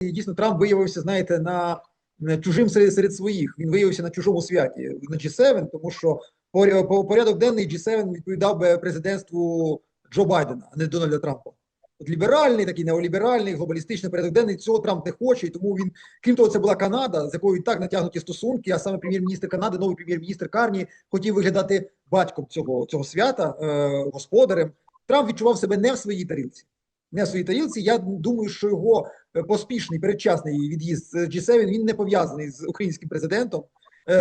дійсно Трамп виявився, знаєте, на на чужим серед, серед своїх. Він виявився на чужому святі на G7, тому що по, по порядок денний G7 відповідав би президентству Джо Байдена, а не Дональда Трампа. От ліберальний, такий неоліберальний, глобалістичний порядок денний цього Трамп не хоче, і тому він, крім того, це була Канада, з якою і так натягнуті стосунки. А саме прем'єр-міністр Канади, новий прем'єр-міністр Карні, хотів виглядати батьком цього цього свята, е, господарем. Трамп відчував себе не в своїй тарілці. Не в своїй тарілці. Я думаю, що його е, поспішний передчасний від'їзд з G7 він не пов'язаний з українським президентом. Е,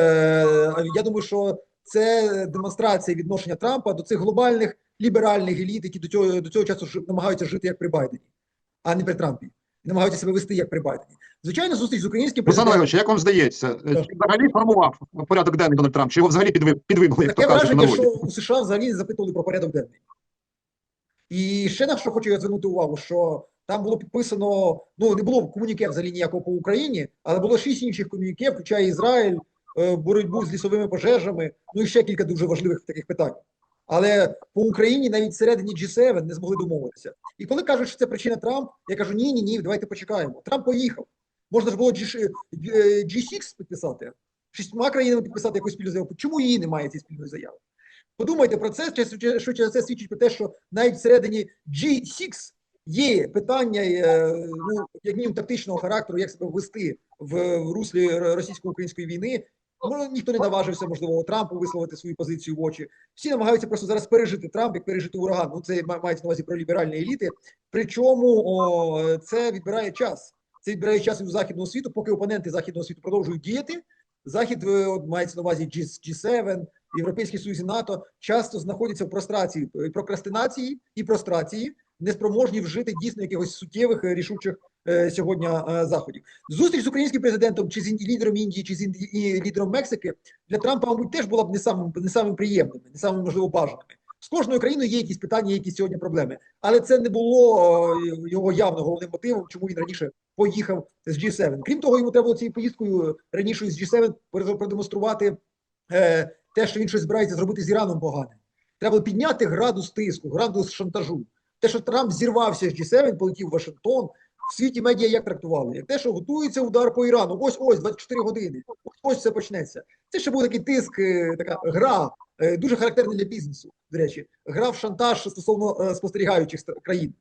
я думаю, що це демонстрація відношення Трампа до цих глобальних ліберальних еліт, які до цього до цього часу намагаються жити як при Байдені, а не при Трампі. Намагаються себе вести як при Байдені. Звичайно, зустріч з українським президентом. Олегович, як вам здається, е, чи взагалі формував порядок денний Дональд Трамп, чи його взагалі підви- підвинули, як то Таке кажуть враження, що у США взагалі запитували про порядок денний. І ще на що хочу я звернути увагу, що там було підписано, ну не було комуніке взагалі ніякого по Україні, але було шість інших комуніке, включає Ізраїль, е, боротьбу з лісовими пожежами, ну і ще кілька дуже важливих таких питань. Але по Україні навіть всередині G7 не змогли домовитися. І коли кажуть, що це причина Трамп, я кажу: ні, ні, ні, давайте почекаємо. Трамп поїхав. Можна ж було G, е, G6 підписати, шістьма країнами підписати якусь спільну заяву. Чому її немає цієї спільної заяви? Подумайте про це, що через це свідчить про те, що навіть всередині G6 є питання, е, ну, як мінімум тактичного характеру, як себе ввести в, руслі російсько-української війни. Ну, ніхто не наважився, можливо, Трампу висловити свою позицію в очі. Всі намагаються просто зараз пережити Трамп, як пережити ураган. Ну, це мається на увазі про ліберальні еліти. Причому о, це відбирає час. Це відбирає час і у західного світу, поки опоненти західного світу продовжують діяти. Захід е, от, мається на увазі G, G7, Європейський Союз і НАТО часто знаходяться в прострації, е, прокрастинації і прострації, неспроможні вжити дійсно якихось суттєвих е, рішучих е, сьогодні заходів. Зустріч з українським президентом, чи з лідером Індії, чи з ін- лідером Мексики для Трампа, мабуть, теж була б не самим не самим приємними, не самим можливо бажаними. З кожною країною є якісь питання, є якісь сьогодні проблеми, але це не було його явно головним мотивом, чому він раніше поїхав з G7. Крім того, йому треба було цією поїздкою раніше з G7 продемонструвати те, що він щось збирається зробити з Іраном погане. Треба підняти градус тиску, градус шантажу. Те, що Трамп зірвався з G7, полетів в Вашингтон, в світі медіа як трактували? Як те, що готується удар по Ірану, ось ось 24 години, ось ось все почнеться. Це ще був такий тиск, е, така гра, е, дуже характерна для бізнесу. До речі, гра в шантаж стосовно е, спостерігаючих країн.